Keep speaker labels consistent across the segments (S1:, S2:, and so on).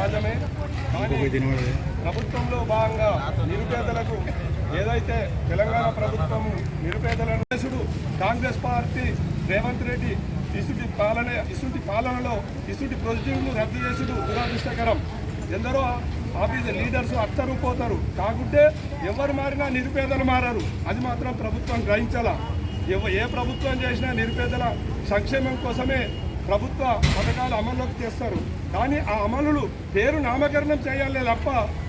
S1: సహజమే ప్రభుత్వంలో భాగంగా నిరుపేదలకు ఏదైతే తెలంగాణ ప్రభుత్వం నిరుపేదలను కాంగ్రెస్ పార్టీ రేవంత్ రెడ్డి ఇసుటి పాలన ఇసుటి పాలనలో ఇసుటి ప్రొసీడింగ్ను రద్దు చేసుడు దురదృష్టకరం. ఎందరో ఆఫీస్ లీడర్స్ అత్తరు పోతారు కాకుంటే ఎవరు మారినా నిరుపేదలు మారారు. అది మాత్రం ప్రభుత్వం గ్రహించాలా. ఏ ప్రభుత్వం చేసినా నిరుపేదల సంక్షేమం కోసమే ప్రభుత్వ పథకాలు అమల్లోకి తెస్తారు కానీ ఆ అమలులు పేరు నామకరణం చేయాలి తప్ప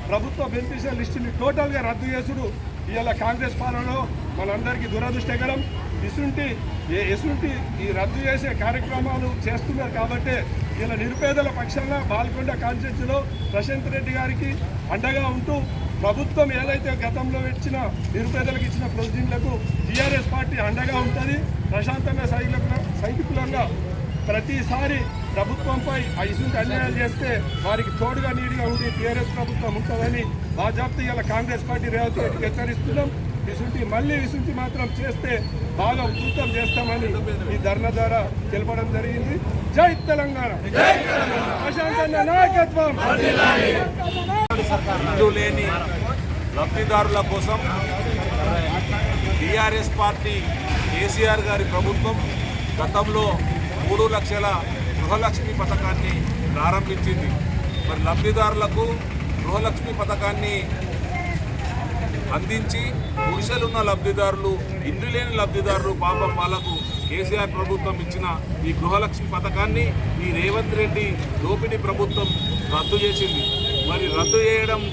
S1: ప్రభుత్వ బెనిఫిషియల్ లిస్టుని టోటల్గా రద్దు చేసుడు ఇవాళ కాంగ్రెస్ పాలనలో మనందరికీ దురదృష్టకరం. ఇసుంటి ఏ ఎసుంటి ఈ రద్దు చేసే కార్యక్రమాలు చేస్తున్నారు కాబట్టి ఇలా నిరుపేదల పక్షాన బాల్కొండ కాన్స్టిట్యూన్సీలో ప్రశాంత్ రెడ్డి గారికి అండగా ఉంటూ ప్రభుత్వం ఏదైతే గతంలో ఇచ్చిన నిరుపేదలకు ఇచ్చిన ప్రొసీడింగ్లకు టీఆర్ఎస్ పార్టీ అండగా ఉంటుంది. ప్రశాంతంగా సైనికులంగా ప్రతిసారి ప్రభుత్వంపై ఇసుంటి అన్యాయాలు చేస్తే వారికి తోడుగా నీడిగా ఉండి టీఆర్ఎస్ ప్రభుత్వం ఉంటుందని బాజాప్తి ఇలా కాంగ్రెస్ పార్టీ రేవంత్ రెడ్డికి హెచ్చరిస్తున్నాం. ఇసుంటి మళ్ళీ ఇసుంటి మాత్రం చేస్తే బాగా ఉధృతం చేస్తామని ఈ ధర్నా ద్వారా తెలపడం జరిగింది. జై తెలంగాణ! ప్రశాంతన్న నాయకత్వం!
S2: లేని లబ్ధిదారుల కోసం టీఆర్ఎస్ పార్టీ కేసీఆర్ గారి ప్రభుత్వం గతంలో మూడు లక్షల గృహలక్ష్మి పథకాన్ని ప్రారంభించింది. మరి లబ్ధిదారులకు గృహలక్ష్మి పథకాన్ని అందించి పురుషులున్న లబ్ధిదారులు ఇండ్లు లేని లబ్ధిదారులు పాపం వాళ్ళకు కేసీఆర్ ప్రభుత్వం ఇచ్చిన ఈ గృహలక్ష్మి పథకాన్ని ఈ రేవంత్ రెడ్డి దోపిడీ ప్రభుత్వం రద్దు చేసింది. మరి రద్దు చేయడం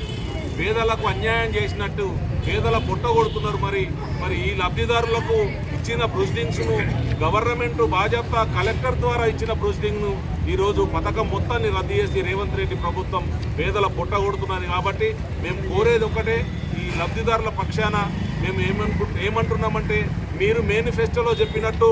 S2: పేదలకు అన్యాయం చేసినట్టు పేదల పొట్ట కొడుతున్నారు మరి. మరి ఈ లబ్ధిదారులకు ఇచ్చిన ప్రొసీడింగ్స్ను గవర్నమెంట్ భాజపా కలెక్టర్ ద్వారా ఇచ్చిన ప్రొసీడింగ్ను ఈరోజు పథకం మొత్తాన్ని రద్దు చేసి రేవంత్ రెడ్డి ప్రభుత్వం పేదల పొట్ట కొడుతున్నది కాబట్టి మేము కోరేది ఒకటే ఈ లబ్ధిదారుల పక్షాన మేము ఏమనుకు ఏమంటున్నామంటే మీరు మేనిఫెస్టోలో చెప్పినట్టు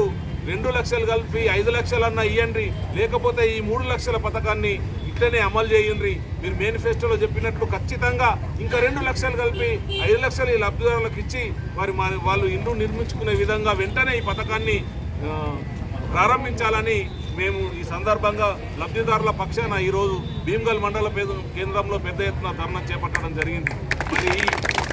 S2: రెండు లక్షలు కలిపి ఐదు లక్షలన్నా ఇవ్వండి లేకపోతే ఈ మూడు లక్షల పథకాన్ని ఇట్లనే అమలు చేయండి. మీరు మేనిఫెస్టోలో చెప్పినట్లు ఖచ్చితంగా ఇంకా రెండు లక్షలు కలిపి ఐదు లక్షలు ఈ లబ్ధిదారులకు ఇచ్చి మరి మా వాళ్ళు ఇల్లు నిర్మించుకునే విధంగా వెంటనే ఈ పథకాన్ని ప్రారంభించాలని మేము ఈ సందర్భంగా లబ్ధిదారుల పక్షాన ఈరోజు భీమ్గల్ మండల కేంద్రంలో పెద్ద ఎత్తున ధర్నా చేపట్టడం జరిగింది. మరి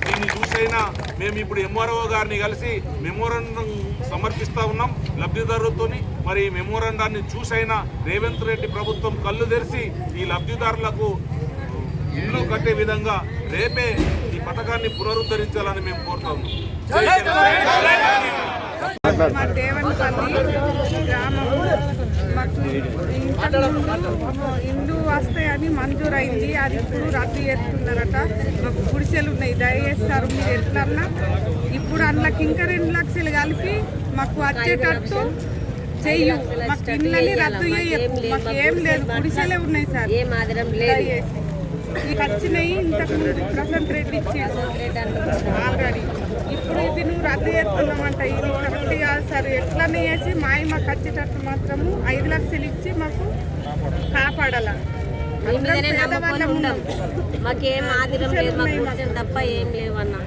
S2: దీన్ని చూసైనా మేము ఇప్పుడు ఎంఆర్ఓ గారిని కలిసి మెమోరాండం సమర్పిస్తా ఉన్నాం లబ్ధిదారులతో మరి ఈ మెమోరాండాన్ని చూసైనా రేవంత్ రెడ్డి ప్రభుత్వం కళ్ళు తెరిచి ఈ లబ్ధిదారులకు ఇల్లు కట్టే విధంగా రేపే ఈ పథకాన్ని పునరుద్ధరించాలని మేము కోరుతాము జై
S3: ఇండ్లు వస్తాయని మంజూరైంది. అది ఇప్పుడు రద్దు చేస్తున్నారట. మాకు గుడిసెలు ఉన్నాయి. దయచేస్తారు మీరు ఎట్లన్నా. ఇప్పుడు అందులోకి ఇంకా రెండు లక్షలు కలిపి మాకు వచ్చేటట్టు చెయ్యు. మాకు ఇళ్ళని రద్దు చేయకు. మాకు ఏం లేదు. గుడిసెలే ఉన్నాయి సార్. దయచేసి. ఇక వచ్చినాయి. ఇంతకు ముందు ప్రశాంత్ రెడ్డి ఇచ్చారు. ఆల్రెడీ. ఇప్పుడు ఇది రద్దు చేస్తున్నామంట ఇది కరెక్ట్ కాదు సార్. ఎట్లనే చేసి మాయ మాకు వచ్చేటట్టు మాత్రము ఐదు లక్షలు ఇచ్చి మాకు కాపాడాల.
S4: మీ. మాకేం ఆదిరం లేదు మాకు తప్ప ఏం లేవన్నా.